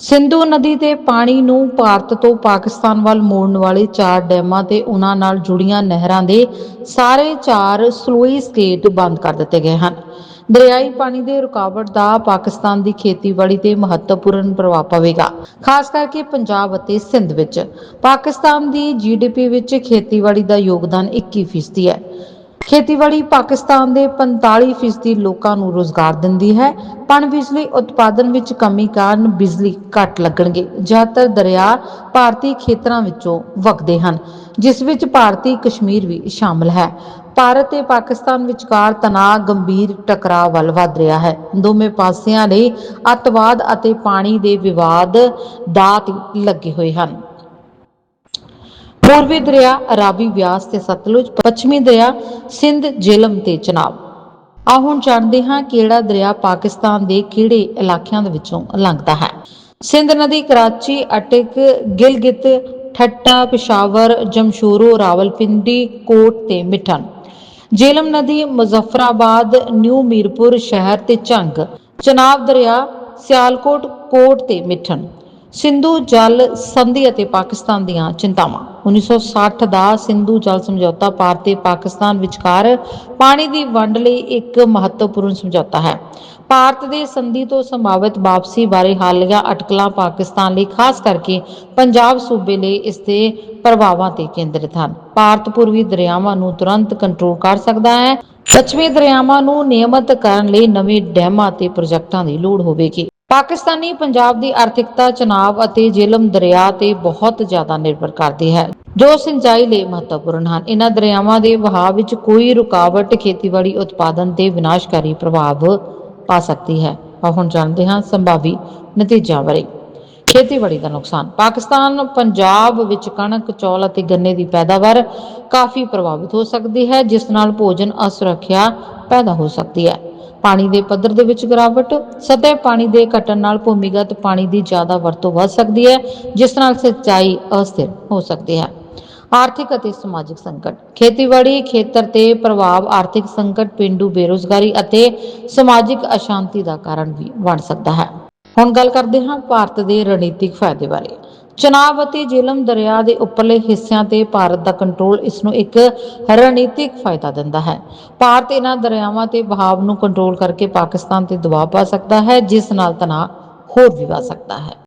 ਸਿੰਧੂ ਨਦੀ ਦੇ ਪਾਣੀ ਨੂੰ ਭਾਰਤ ਤੋਂ ਪਾਕਿਸਤਾਨ ਵੱਲ ਮੋੜਨ ਵਾਲੇ ਚਾਰ ਡੈਮਾਂ ਤੇ ਉਹਨਾਂ ਨਾਲ ਜੁੜੀਆਂ ਨਹਿਰਾਂ ਦੇ ਸਾਰੇ ਚਾਰ ਸਲੂਇਸ ਗੇਟ ਬੰਦ ਕਰ ਦਿੱਤੇ ਗਏ ਹਨ। ਦਰਿਆਈ ਪਾਣੀ ਦੇ ਰੁਕਾਵਟ ਦਾ ਪਾਕਿਸਤਾਨ ਦੀ ਖੇਤੀਬਾੜੀ ਤੇ ਮਹੱਤਵਪੂਰਨ ਪ੍ਰਭਾਵ ਪਵੇਗਾ, ਖਾਸ ਕਰਕੇ ਪੰਜਾਬ ਅਤੇ ਸਿੰਧ ਵਿੱਚ। ਪਾਕਿਸਤਾਨ ਦੀ ਜੀਡੀਪੀ ਵਿੱਚ ਖੇਤੀਬਾੜੀ ਦਾ ਯੋਗਦਾਨ 21% ਹੈ। ਖੇਤੀਬਾੜੀ ਪਾਕਿਸਤਾਨ ਦੇ 45% ਲੋਕਾਂ ਨੂੰ ਰੋਜ਼ਗਾਰ ਦਿੰਦੀ ਹੈ। ਪਣ ਬਿਜਲੀ ਉਤਪਾਦਨ ਵਿੱਚ ਕਮੀ ਕਾਰਨ ਬਿਜਲੀ ਘੱਟ ਲੱਗਣਗੇ। ਜ਼ਿਆਦਾਤਰ ਦਰਿਆ ਭਾਰਤੀ ਖੇਤਰਾਂ ਵਿੱਚੋਂ ਵਗਦੇ ਹਨ, ਜਿਸ ਵਿੱਚ ਭਾਰਤੀ ਕਸ਼ਮੀਰ ਵੀ ਸ਼ਾਮਲ ਹੈ। ਭਾਰਤ ਤੇ ਪਾਕਿਸਤਾਨ ਵਿਚਕਾਰ ਤਣਾਅ ਗੰਭੀਰ ਟਕਰਾਅ ਵੱਲ ਵਧ ਰਿਹਾ ਹੈ। ਦੋਵੇਂ ਪਾਸਿਆਂ ਲਈ ਅੱਤਵਾਦ ਅਤੇ ਪਾਣੀ ਦੇ ਵਿਵਾਦ ਦਾਤ ਲੱਗੇ ਹੋਏ ਹਨ। ਪੂਰਬੀ ਦਰਿਆ ਅਰਾਬੀ ਬਿਆਸ ਤੇ ਸਤਲੁਜ, ਪੱਛਮੀ ਦਰਿਆ ਸਿੰਧ, ਜੇਹਲਮ ਤੇ ਚਨਾਬ। ਆ ਹੁਣ ਜਾਣਦੇ ਹਾਂ ਕਿਹੜਾ ਦਰਿਆ ਪਾਕਿਸਤਾਨ ਦੇ ਕਿਹੜੇ ਇਲਾਕਿਆਂ ਦੇ ਵਿੱਚੋਂ ਲੰਘਦਾ ਹੈ। ਸਿੰਧ ਨਦੀ, ਕਰਾਚੀ, ਅਟਕ, ਗਿਲਗਿਤ, ਠੱਟਾ, ਪਿਸ਼ਾਵਰ, ਜਮਸ਼ੂਰੂ, ਰਾਵਲਪਿੰਡੀ, ਕੋਟ ਤੇ ਮਿਠਨ। ਜੇਲਮ ਨਦੀ, ਮੁਜ਼ਫਰਾਬਾਦ, ਨਿਊ ਮੀਰਪੁਰ ਸ਼ਹਿਰ ਤੇ ਝੰਗ। ਚਨਾਬ ਦਰਿਆ, ਸਿਆਲਕੋਟ, ਕੋਟ ਤੇ ਮਿਠਨ। ਸਿੰਧੂ ਜਲ ਸੰਧੀ ਅਤੇ ਪਾਕਿਸਤਾਨ ਦੀਆਂ ਚਿੰਤਾਵਾਂ। 1960 ਦਾ ਸਿੰਧੂ ਜਲ ਸਮਝੌਤਾ ਭਾਰਤ ਤੇ ਪਾਕਿਸਤਾਨ ਵਿਚਕਾਰ ਪਾਣੀ ਦੀ ਵੰਡ ਲਈ ਇੱਕ ਮਹੱਤਵਪੂਰਨ ਸਮਝੌਤਾ ਹੈ। ਭਾਰਤ ਦੇ ਸੰਧੀ ਤੋਂ ਸੰਭਾਵਿਤ ਵਾਪਸੀ ਬਾਰੇ ਹਾਲੀਆ ਅਟਕਲਾਂ ਪਾਕਿਸਤਾਨ ਲਈ, ਖਾਸ ਕਰਕੇ ਪੰਜਾਬ ਸੂਬੇ ਲਈ, ਇਸ ਦੇ ਪ੍ਰਭਾਵਾਂ ਤੇ ਕੇਂਦਰਿਤ ਹਨ। ਭਾਰਤ ਪੂਰਬੀ ਦਰਿਆਵਾਂ ਨੂੰ ਤੁਰੰਤ ਕੰਟਰੋਲ ਕਰ ਸਕਦਾ ਹੈ। ਪੱਛਮੀ ਦਰਿਆਵਾਂ ਨੂੰ ਨਿਯਮਤ ਕਰਨ ਲਈ ਨਵੇਂ ਡੈਮਾਂ ਤੇ ਪ੍ਰੋਜੈਕਟਾਂ ਦੀ ਲੋੜ ਹੋਵੇਗੀ। ਪਾਕਿਸਤਾਨੀ ਪੰਜਾਬ ਦੀ ਆਰਥਿਕਤਾ ਚਨਾਬ ਅਤੇ ਜੇਲਮ ਦਰਿਆ ਤੇ ਬਹੁਤ ਜ਼ਿਆਦਾ ਨਿਰਭਰ ਕਰਦੀ ਹੈ। ਜੋ ਸਿੰਚਾਈ ਲਈ ਮਹੱਤਵਪੂਰਨ ਹਨ। ਇਹਨਾਂ ਦਰਿਆਵਾਂ ਦੇ ਵਹਾਅ ਵਿੱਚ ਕੋਈ ਰੁਕਾਵਟ ਖੇਤੀਬਾੜੀ ਉਤਪਾਦਨ ਤੇ ਵਿਨਾਸ਼ਕਾਰੀ ਪ੍ਰਭਾਵ ਪਾ ਸਕਦੀ ਹੈ। ਆਓ ਹੁਣ ਜਾਣਦੇ ਹਾਂ ਸੰਭਾਵੀ ਨਤੀਜਿਆਂ ਬਾਰੇ। ਖੇਤੀਬਾੜੀ ਦਾ ਨੁਕਸਾਨ। ਪਾਕਿਸਤਾਨ ਪੰਜਾਬ ਵਿੱਚ ਕਣਕ, ਚੌਲ ਅਤੇ ਗੰਨੇ ਦੀ ਪੈਦਾਵਾਰ ਕਾਫੀ ਪ੍ਰਭਾਵਿਤ ਹੋ ਸਕਦੀ ਹੈ, ਜਿਸ ਨਾਲ ਭੋਜਨ ਅਸੁਰੱਖਿਆ ਪੈਦਾ ਹੋ ਸਕਦੀ ਹੈ। ਪਾਣੀ ਦੇ ਪੱਧਰ ਦੇ ਵਿੱਚ ਗਿਰਾਵਟ, ਸਤਹ ਪਾਣੀ ਦੇ ਘਟਣ ਨਾਲ ਭੂਮੀਗਤ ਪਾਣੀ ਦੀ ਜ਼ਿਆਦਾ ਵਰਤੋਂ ਵੱਧ ਸਕਦੀ ਹੈ, ਜਿਸ ਨਾਲ ਸਿੰਚਾਈ ਅਸਥਿਰ ਹੋ ਸਕਦੀ ਹੈ। ਆਰਥਿਕ ਅਤੇ ਸਮਾਜਿਕ ਸੰਕਟ, ਖੇਤੀਬਾੜੀ ਖੇਤਰ ਤੇ ਪ੍ਰਭਾਵ ਆਰਥਿਕ ਸੰਕਟ, ਪਿੰਡੂ ਬੇਰੋਜ਼ਗਾਰੀ ਅਤੇ ਸਮਾਜਿਕ ਅਸ਼ਾਂਤੀ ਦਾ ਕਾਰਨ ਵੀ ਬਣ ਸਕਦਾ ਹੈ। ਹੁਣ ਗੱਲ ਕਰਦੇ ਹਾਂ ਭਾਰਤ ਦੇ ਰਣਨੀਤਿਕ ਫਾਇਦੇ ਬਾਰੇ। ਚਨਾਬ ਅਤੇ ਜੇਲਮ ਦਰਿਆ ਦੇ ਉੱਪਰਲੇ ਹਿੱਸਿਆਂ ਤੇ ਭਾਰਤ ਦਾ ਕੰਟਰੋਲ ਇਸ ਨੂੰ ਇੱਕ ਰਣਨੀਤਿਕ ਫਾਇਦਾ ਦਿੰਦਾ ਹੈ। ਭਾਰਤ ਇਹਨਾਂ ਦਰਿਆਵਾਂ ਤੇ ਬਹਾਵ ਨੂੰ ਕੰਟਰੋਲ ਕਰਕੇ ਪਾਕਿਸਤਾਨ ਤੇ ਦਬਾਅ ਪਾ ਸਕਦਾ ਹੈ, ਜਿਸ ਨਾਲ ਤਣਾਅ ਹੋਰ ਵੀ ਵੱਧ ਸਕਦਾ ਹੈ।